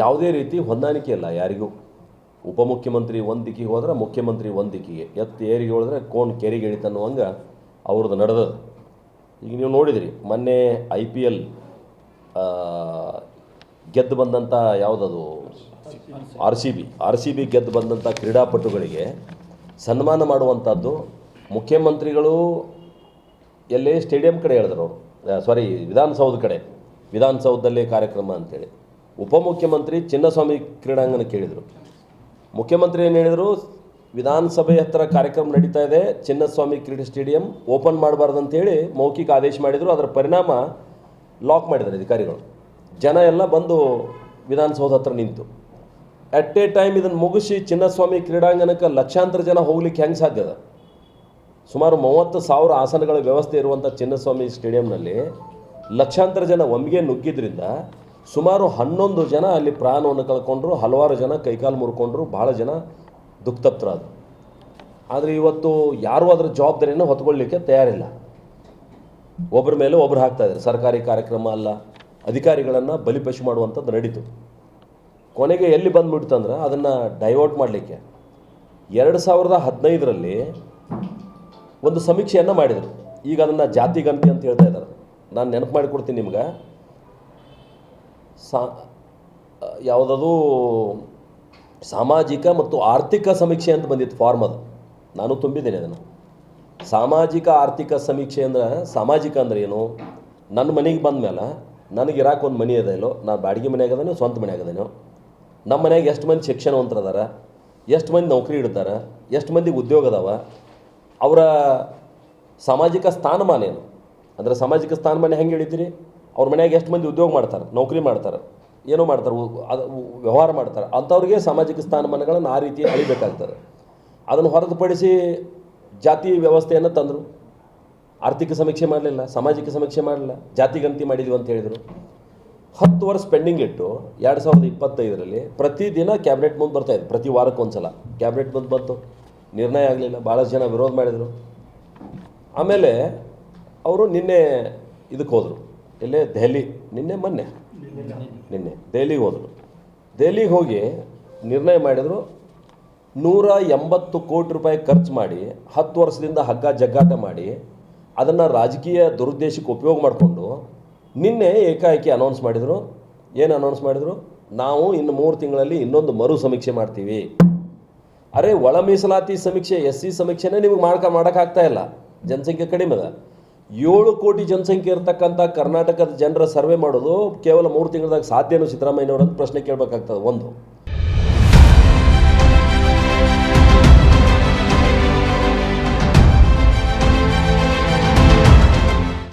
ಯಾವುದೇ ರೀತಿ ಹೊಂದಾಣಿಕೆ ಇಲ್ಲ ಯಾರಿಗೂ. ಉಪಮುಖ್ಯಮಂತ್ರಿ ಒಂದು ದಿಕ್ಕಿಗೆ ಹೋದ್ರೆ ಮುಖ್ಯಮಂತ್ರಿ ಒಂದು ದಿಕ್ಕಿಗೆ. ಎತ್ತು ಏರಿಗೆ ಹೋದ್ರೆ ಕೋಣ್ ಕೆರಿಗೆ ಇಳಿತನ್ನುವಂಗೆ ಅವ್ರದ್ದು ನಡೆದದು ಈಗ ನೀವು ನೋಡಿದಿರಿ, ಮೊನ್ನೆ ಐ ಪಿ ಎಲ್ ಗೆದ್ದು ಬಂದಂಥ ಯಾವುದದು? R C B. R C B ಗೆದ್ದು ಬಂದಂಥ ಕ್ರೀಡಾಪಟುಗಳಿಗೆ ಸನ್ಮಾನ ಮಾಡುವಂಥದ್ದು ಮುಖ್ಯಮಂತ್ರಿಗಳು ಎಲ್ಲೇ ಸ್ಟೇಡಿಯಂ ಕಡೆ ಹೇಳಿದ್ರು ಸಾರಿ ವಿಧಾನಸೌಧ ಕಡೆ. ವಿಧಾನಸೌಧದಲ್ಲೇ ಕಾರ್ಯಕ್ರಮ ಅಂತೇಳಿ. ಉಪಮುಖ್ಯಮಂತ್ರಿ ಚಿನ್ನಸ್ವಾಮಿ ಕ್ರೀಡಾಂಗಣ ಕೇಳಿದರು. ಮುಖ್ಯಮಂತ್ರಿ ಏನು ಹೇಳಿದರು? ವಿಧಾನಸಭೆ ಹತ್ರ ಕಾರ್ಯಕ್ರಮ ನಡೀತಾ ಇದೆ, ಚಿನ್ನಸ್ವಾಮಿ ಕ್ರೀಡೆ ಸ್ಟೇಡಿಯಂ ಓಪನ್ ಮಾಡಬಾರ್ದು ಅಂತೇಳಿ ಮೌಖಿಕ ಆದೇಶ ಮಾಡಿದರು. ಅದರ ಪರಿಣಾಮ ಲಾಕ್ ಮಾಡಿದ್ದಾರೆ ಅಧಿಕಾರಿಗಳು. ಜನ ಎಲ್ಲ ಬಂದು ವಿಧಾನಸೌಧ ಹತ್ರ ನಿಂತು. ಅಟ್ ಎ ಟೈಮ್ ಇದನ್ನು ಮುಗಿಸಿ ಚಿನ್ನಸ್ವಾಮಿ ಕ್ರೀಡಾಂಗಣಕ್ಕೆ ಲಕ್ಷಾಂತರ ಜನ ಹೋಗ್ಲಿಕ್ಕೆ ಹೆಂಗೆ ಸಾಧ್ಯ ಅದ? ಸುಮಾರು ಮೂವತ್ತು ಸಾವಿರ ಆಸನಗಳ ವ್ಯವಸ್ಥೆ ಇರುವಂಥ ಚಿನ್ನಸ್ವಾಮಿ ಸ್ಟೇಡಿಯಂನಲ್ಲಿ ಲಕ್ಷಾಂತರ ಜನ ಒಮ್ಮಿಗೆ ನುಗ್ಗಿದ್ರಿಂದ ಸುಮಾರು ಹನ್ನೊಂದು ಜನ ಅಲ್ಲಿ ಪ್ರಾಣವನ್ನು ಕಳ್ಕೊಂಡ್ರು, ಹಲವಾರು ಜನ ಕೈಕಾಲು ಮುರ್ಕೊಂಡ್ರು ಭಾಳ ಜನ ದುಃಖತಪ್ತರಾದರು ಆದರೆ ಇವತ್ತು ಯಾರೂ ಅದರ ಜವಾಬ್ದಾರಿಯನ್ನು ಹೊತ್ಕೊಳ್ಳಿಕ್ಕೆ ತಯಾರಿಲ್ಲ. ಒಬ್ಬರ ಮೇಲೆ ಒಬ್ರು ಹಾಕ್ತಾ ಇದ್ದಾರೆ. ಸರ್ಕಾರಿ ಕಾರ್ಯಕ್ರಮ ಅಲ್ಲ, ಅಧಿಕಾರಿಗಳನ್ನು ಬಲಿಪಶು ಮಾಡುವಂಥದ್ದು ನಡೀತು. ಕೊನೆಗೆ ಎಲ್ಲಿ ಬಂದ್ಬಿಡ್ತಂದ್ರೆ ಅದನ್ನು ಡೈವರ್ಟ್ ಮಾಡಲಿಕ್ಕೆ. ಎರಡು ಸಾವಿರದ ಹದಿನೈದರಲ್ಲಿ ಒಂದು ಸಮೀಕ್ಷೆಯನ್ನು ಮಾಡಿದರು. ಈಗ ಅದನ್ನು ಜಾತಿ ಗಣತಿ ಅಂತ ಹೇಳ್ತಾ ಇದ್ದಾರೆ. ನಾನು ನೆನಪು ಮಾಡಿಕೊಡ್ತೀನಿ ನಿಮ್ಗೆ. ಸಾ ಯಾವುದದು ಸಾಮಾಜಿಕ ಮತ್ತು ಆರ್ಥಿಕ ಸಮೀಕ್ಷೆ ಅಂತ ಬಂದಿತ್ತು ಫಾರ್ಮ್ ಅದು. ನಾನು ತುಂಬಿದ್ದೇನೆ ಅದನ್ನು. ಸಾಮಾಜಿಕ, ಆರ್ಥಿಕ ಸಮೀಕ್ಷೆ ಅಂದ್ರೆ ಸಾಮಾಜಿಕ ಅಂದ್ರೆ ಏನು? ನನ್ನ ಮನೆಗೆ ಬಂದ ಮೇಲೆ ನನಗೆ ಇರಾಕೆ ಒಂದು ಮನೆ ಇದೆ ಇಲ್ಲೋ ನಾನು ಬಾಡಿಗೆ ಮನೆಯಾಗ ಅದೇನೋ ಸ್ವಂತ ಮನೆಯಾಗದೇನೋ ನಮ್ಮ ಮನ್ಯಾಗ ಎಷ್ಟು ಮಂದಿ ಶಿಕ್ಷಣವಂತರದಾರ ಎಷ್ಟು ಮಂದಿ ನೌಕರಿ ಇಡ್ತಾರೆ ಎಷ್ಟು ಮಂದಿ ಉದ್ಯೋಗ ಅದಾವ? ಅವರ ಸಾಮಾಜಿಕ ಸ್ಥಾನಮಾನ ಏನು? ಅಂದರೆ ಸಾಮಾಜಿಕ ಸ್ಥಾನಮಾನ ಹೆಂಗೆ ಹೇಳಿದ್ದೀರಿ? ಅವ್ರ ಮನೆಯಾಗೆ ಎಷ್ಟು ಮಂದಿ ಉದ್ಯೋಗ ಮಾಡ್ತಾರೆ, ನೌಕರಿ ಮಾಡ್ತಾರೆ, ಏನೋ ಮಾಡ್ತಾರೆ ಅದು ವ್ಯವಹಾರ ಮಾಡ್ತಾರೆ, ಅಂಥವ್ರಿಗೆ ಸಾಮಾಜಿಕ ಸ್ಥಾನಮಾನಗಳನ್ನು ಆ ರೀತಿ ಅಳಿಬೇಕಾಗ್ತದೆ. ಅದನ್ನು ಹೊರತುಪಡಿಸಿ ಜಾತಿ ವ್ಯವಸ್ಥೆಯನ್ನು ತಂದರು. ಆರ್ಥಿಕ ಸಮೀಕ್ಷೆ ಮಾಡಲಿಲ್ಲ, ಸಾಮಾಜಿಕ ಸಮೀಕ್ಷೆ ಮಾಡಲಿಲ್ಲ, ಜಾತಿ ಗಣತಿ ಮಾಡಿದ್ವಿ ಅಂತ ಹೇಳಿದರು. ಹತ್ತು ವರ್ಷ ಪೆಂಡಿಂಗ್ ಇಟ್ಟು ಎರಡು ಸಾವಿರದ ಇಪ್ಪತ್ತೈದರಲ್ಲಿ ಪ್ರತಿದಿನ ಕ್ಯಾಬಿನೆಟ್ ಮುಂದೆ ಬರ್ತಾ ಇದೆ ಪ್ರತಿ ವಾರಕ್ಕೆ ಒಂದು ಸಲ ಕ್ಯಾಬಿನೆಟ್ ಮುಂದೆ ಬಂತು, ನಿರ್ಣಯ ಆಗಲಿಲ್ಲ ಭಾಳಷ್ಟು ಜನ ವಿರೋಧ ಮಾಡಿದರು. ಆಮೇಲೆ ಅವರು ನಿನ್ನೆ ಇದಕ್ಕೆ ಹೋದರು. ಎಲ್ಲೇ ದೆಹಲಿ, ನಿನ್ನೆ ಮೊನ್ನೆ? ನಿನ್ನೆ. ದೆಹಲಿಗೆ ಹೋದರು. ದೆಹಲಿಗೆ ಹೋಗಿ ನಿರ್ಣಯ ಮಾಡಿದರು ನೂರ ಎಂಬತ್ತು ಕೋಟಿ ರೂಪಾಯಿ ಖರ್ಚು ಮಾಡಿ, ಹತ್ತು ವರ್ಷದಿಂದ ಹಗ್ಗ ಜಗ್ಗಾಟ ಮಾಡಿ, ಅದನ್ನು ರಾಜಕೀಯ ದುರುದ್ದೇಶಕ್ಕೆ ಉಪಯೋಗ ಮಾಡಿಕೊಂಡು ನಿನ್ನೆ ಏಕಾಏಕಿ ಅನೌನ್ಸ್ ಮಾಡಿದರು. ಏನು ಅನೌನ್ಸ್ ಮಾಡಿದರು? ನಾವು ಇನ್ನು ಮೂರು ತಿಂಗಳಲ್ಲಿ ಇನ್ನೊಂದು ಮರು ಸಮೀಕ್ಷೆ ಮಾಡ್ತೀವಿ. ಅರೆ ಒಳ ಮೀಸಲಾತಿ ಸಮೀಕ್ಷೆ, ಎಸ್ ಸಿ ಸಮೀಕ್ಷೆನೇ ನಿಮಗೆ ಮಾಡ್ಕ ಮಾಡೋಕ್ಕಾಗ್ತಾ ಇಲ್ಲ. ಜನಸಂಖ್ಯೆ ಕಡಿಮೆ ಅದ. ಏಳು ಕೋಟಿ ಜನಸಂಖ್ಯೆ ಇರತಕ್ಕಂಥ ಕರ್ನಾಟಕದ ಜನರ ಸರ್ವೆ ಮಾಡೋದು ಕೇವಲ ಮೂರು ತಿಂಗಳದಾಗ ಸಾಧ್ಯನೂ ಸಿದ್ದರಾಮಯ್ಯನವ್ರು ಪ್ರಶ್ನೆ ಕೇಳಬೇಕಾಗ್ತದೆ, ಒಂದು.